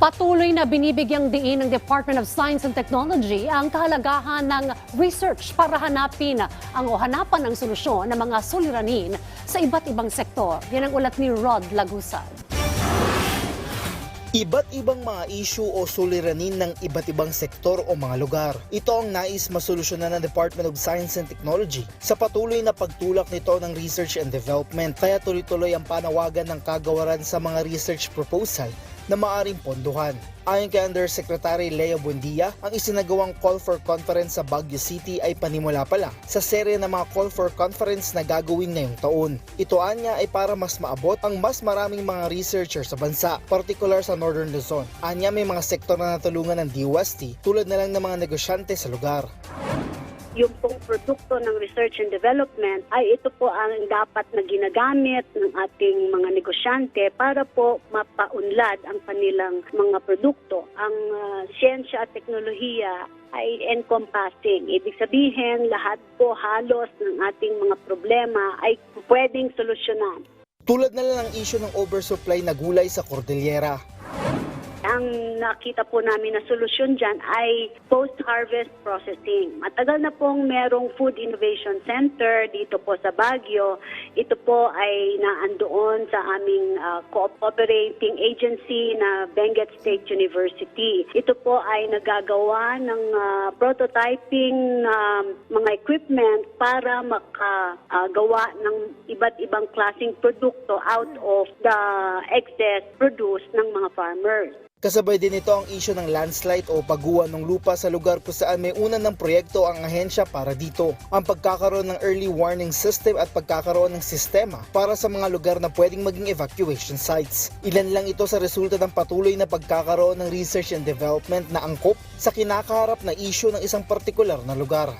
Patuloy na binibigyang diin ng Department of Science and Technology ang kahalagahan ng research para hanapin ang o hanapan ng solusyon ng mga suliranin sa iba't ibang sektor. Yan ang ulat ni Rod Lagusad. Iba't ibang mga issue o suliranin ng iba't ibang sektor o mga lugar. Ito ang nais masolusyonan ng Department of Science and Technology sa patuloy na pagtulak nito ng research and development. Kaya tuloy-tuloy ang panawagan ng kagawaran sa mga research proposal na maaring ponduhan. Ayon kay Undersecretary Lea Buendia, ang isinagawang call for conference sa Baguio City ay panimula pa lang sa serye ng mga call for conference na gagawin ngayong taon. Ito anya ay para mas maabot ang mas maraming mga researcher sa bansa, particular sa Northern Luzon. Anya may mga sektor na natulungan ng DUST tulad na lang ng mga negosyante sa lugar. Yung pong produkto ng research and development ay ito po ang dapat na ginagamit ng ating mga negosyante para po mapaunlad ang kanilang mga produkto. Ang ah, siyensya at teknolohiya ay encompassing. Ibig sabihin, lahat po halos ng ating mga problema ay pwedeng solusyonan. Tulad na lang ang issue ng oversupply na gulay sa Cordillera. Ang nakita po namin na solusyon dyan ay post-harvest processing. Matagal na pong merong Food Innovation Center dito po sa Baguio. Ito po ay naandoon sa aming ah, cooperating agency na Benguet State University. Ito po ay nagagawa ng ah, prototyping na mga equipment para makagawa ng iba't ibang klaseng produkto out of the excess produce ng mga farmers. Kasabay din ito ang issue ng landslide o pagguha ng lupa sa lugar kung saan may una ng proyekto ang ahensya para dito. Ang pagkakaroon ng early warning system at pagkakaroon ng sistema para sa mga lugar na pwedeng maging evacuation sites. Ilan lang ito sa resulta ng patuloy na pagkakaroon ng research and development na angkop sa kinakaharap na issue ng isang partikular na lugar.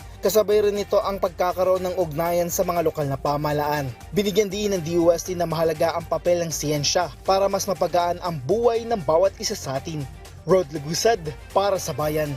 Kasabay rin nito ang pagkakaroon ng ugnayan sa mga lokal na pamalaan. Binigyan din ng DUST na mahalaga ang papel ng siyensya para mas mapagaan ang buhay ng bawat isa sa atin. Rod Lagusad para sa bayan.